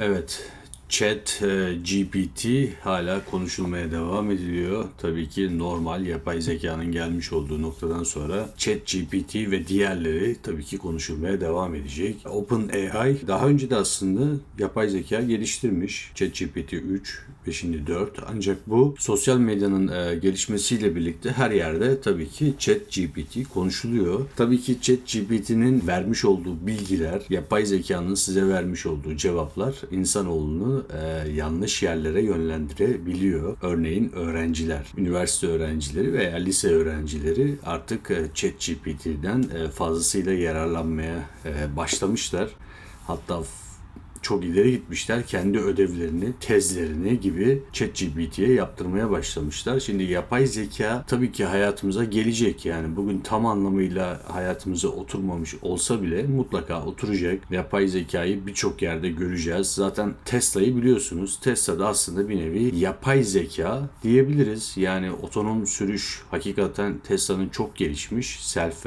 Evet, Chat e, GPT hala konuşulmaya devam ediliyor. Tabii ki normal yapay zekanın gelmiş olduğu noktadan sonra Chat GPT ve diğerleri tabii ki konuşulmaya devam edecek. OpenAI daha önce de aslında yapay zeka geliştirmiş. Chat GPT 3 ve şimdi 4. Ancak bu sosyal medyanın e, gelişmesiyle birlikte her yerde tabii ki Chat GPT konuşuluyor. Tabii ki Chat GPT'nin vermiş olduğu bilgiler, yapay zekanın size vermiş olduğu cevaplar insanoğlunu e, yanlış yerlere yönlendirebiliyor. Örneğin öğrenciler, üniversite öğrencileri veya lise öğrencileri artık e, Chat GPT'den e, fazlasıyla yararlanmaya e, başlamışlar. Hatta çok ileri gitmişler. Kendi ödevlerini, tezlerini gibi ChatGPT'ye yaptırmaya başlamışlar. Şimdi yapay zeka tabii ki hayatımıza gelecek. Yani bugün tam anlamıyla hayatımıza oturmamış olsa bile mutlaka oturacak. Yapay zekayı birçok yerde göreceğiz. Zaten Tesla'yı biliyorsunuz. Tesla da aslında bir nevi yapay zeka diyebiliriz. Yani otonom sürüş hakikaten Tesla'nın çok gelişmiş. Self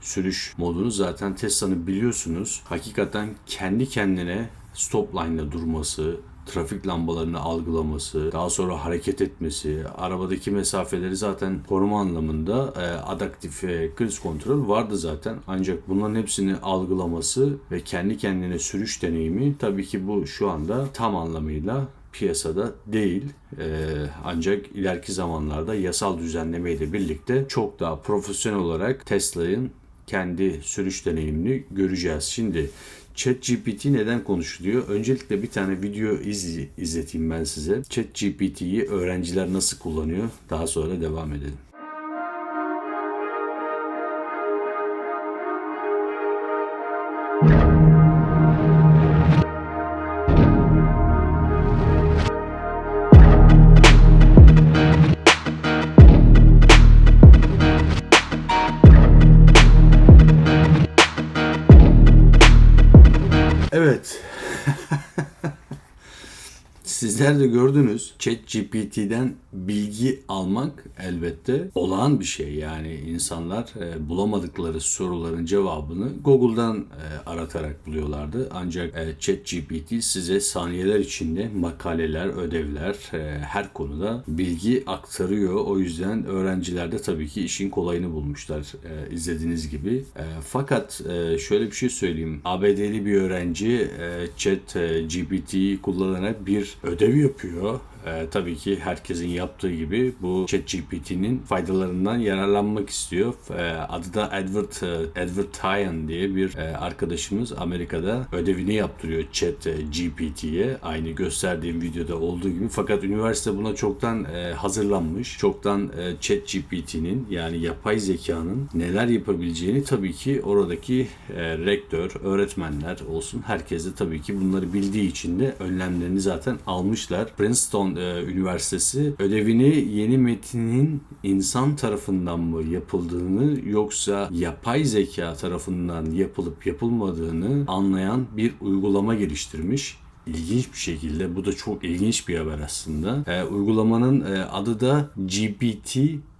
sürüş modunu zaten Tesla'nın biliyorsunuz. Hakikaten kendi kendine stop line'da durması, trafik lambalarını algılaması, daha sonra hareket etmesi, arabadaki mesafeleri zaten koruma anlamında e, adaptif e, kriz kontrol vardı zaten. Ancak bunların hepsini algılaması ve kendi kendine sürüş deneyimi tabii ki bu şu anda tam anlamıyla piyasada değil. Ee, ancak ileriki zamanlarda yasal düzenleme ile birlikte çok daha profesyonel olarak Tesla'nın kendi sürüş deneyimini göreceğiz. Şimdi ChatGPT neden konuşuluyor? Öncelikle bir tane video iz, izleteyim ben size. ChatGPT'yi öğrenciler nasıl kullanıyor? Daha sonra devam edelim. Evet. Sizler de gördünüz. ChatGPT'den bilgi almak elbette olağan bir şey. Yani insanlar e, bulamadıkları soruların cevabını Google'dan e, aratarak buluyorlardı. Ancak e, ChatGPT size saniyeler içinde makaleler, ödevler, e, her konuda bilgi aktarıyor. O yüzden öğrenciler de tabii ki işin kolayını bulmuşlar e, izlediğiniz gibi. Fakat şöyle bir şey söyleyeyim. ABD'li bir öğrenci e, ChatGPT'yi kullanarak bir ödev yapıyor. Ee, tabii ki herkesin yaptığı gibi bu ChatGPT'nin faydalarından yararlanmak istiyor. Ee, adı da Edward e, Edward Tyan diye bir e, arkadaşımız Amerika'da ödevini yaptırıyor ChatGPT'ye. Aynı gösterdiğim videoda olduğu gibi. Fakat üniversite buna çoktan e, hazırlanmış. Çoktan e, ChatGPT'nin yani yapay zekanın neler yapabileceğini tabii ki oradaki e, rektör, öğretmenler olsun herkes de tabii ki bunları bildiği için de önlemlerini zaten almışlar. Princeton e, Üniversitesi ödevini yeni metinin insan tarafından mı yapıldığını yoksa yapay zeka tarafından yapılıp yapılmadığını anlayan bir uygulama geliştirmiş. İlginç bir şekilde bu da çok ilginç bir haber aslında. E, uygulamanın e, adı da GPT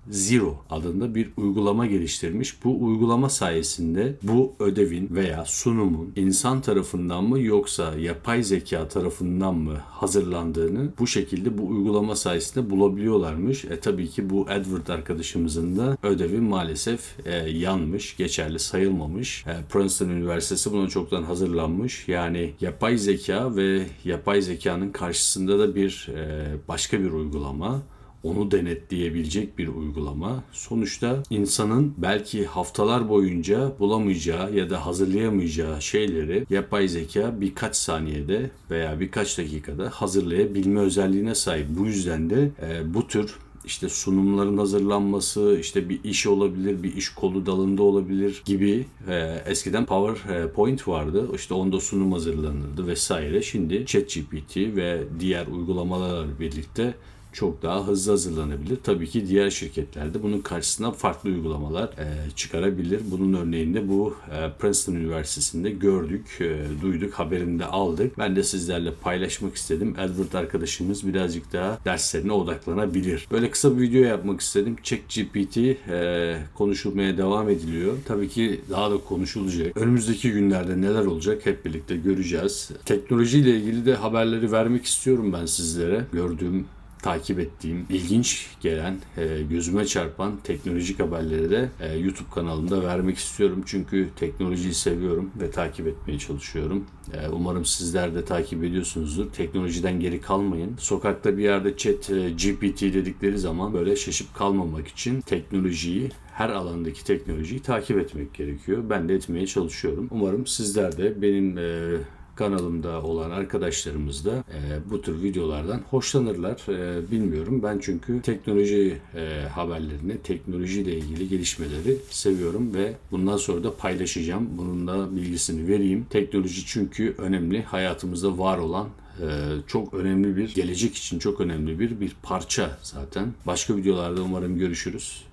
Zero adında bir uygulama geliştirmiş. Bu uygulama sayesinde bu ödevin veya sunumun insan tarafından mı yoksa yapay zeka tarafından mı hazırlandığını bu şekilde bu uygulama sayesinde bulabiliyorlarmış. E tabii ki bu Edward arkadaşımızın da ödevi maalesef e, yanmış, geçerli sayılmamış. E, Princeton Üniversitesi buna çoktan hazırlanmış. Yani yapay zeka ve yapay zekanın karşısında da bir e, başka bir uygulama onu denetleyebilecek bir uygulama. Sonuçta insanın belki haftalar boyunca bulamayacağı ya da hazırlayamayacağı şeyleri yapay zeka birkaç saniyede veya birkaç dakikada hazırlayabilme özelliğine sahip. Bu yüzden de e, bu tür işte sunumların hazırlanması, işte bir iş olabilir, bir iş kolu dalında olabilir gibi e, eskiden PowerPoint vardı. İşte onda sunum hazırlanırdı vesaire. Şimdi ChatGPT ve diğer uygulamalarla birlikte çok daha hızlı hazırlanabilir. Tabii ki diğer şirketler de bunun karşısına farklı uygulamalar e, çıkarabilir. Bunun örneğini de bu e, Princeton Üniversitesi'nde gördük, e, duyduk, haberini de aldık. Ben de sizlerle paylaşmak istedim. Edward arkadaşımız birazcık daha derslerine odaklanabilir. Böyle kısa bir video yapmak istedim. ChatGPT e, konuşulmaya devam ediliyor. Tabii ki daha da konuşulacak. Önümüzdeki günlerde neler olacak hep birlikte göreceğiz. Teknolojiyle ilgili de haberleri vermek istiyorum ben sizlere. Gördüğüm takip ettiğim, ilginç gelen, e, gözüme çarpan teknolojik haberleri de e, YouTube kanalımda vermek istiyorum. Çünkü teknolojiyi seviyorum ve takip etmeye çalışıyorum. E, Umarım sizler de takip ediyorsunuzdur. Teknolojiden geri kalmayın. Sokakta bir yerde chat e, GPT dedikleri zaman böyle şaşıp kalmamak için teknolojiyi her alandaki teknolojiyi takip etmek gerekiyor. Ben de etmeye çalışıyorum. Umarım sizler de benim e, kanalımda olan arkadaşlarımız da e, bu tür videolardan hoşlanırlar. E, bilmiyorum. Ben çünkü teknoloji e, haberlerini, teknolojiyle ilgili gelişmeleri seviyorum ve bundan sonra da paylaşacağım. Bunun da bilgisini vereyim. Teknoloji çünkü önemli. Hayatımızda var olan e, çok önemli bir, gelecek için çok önemli bir bir parça zaten. Başka videolarda umarım görüşürüz.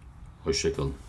Hoşçakalın.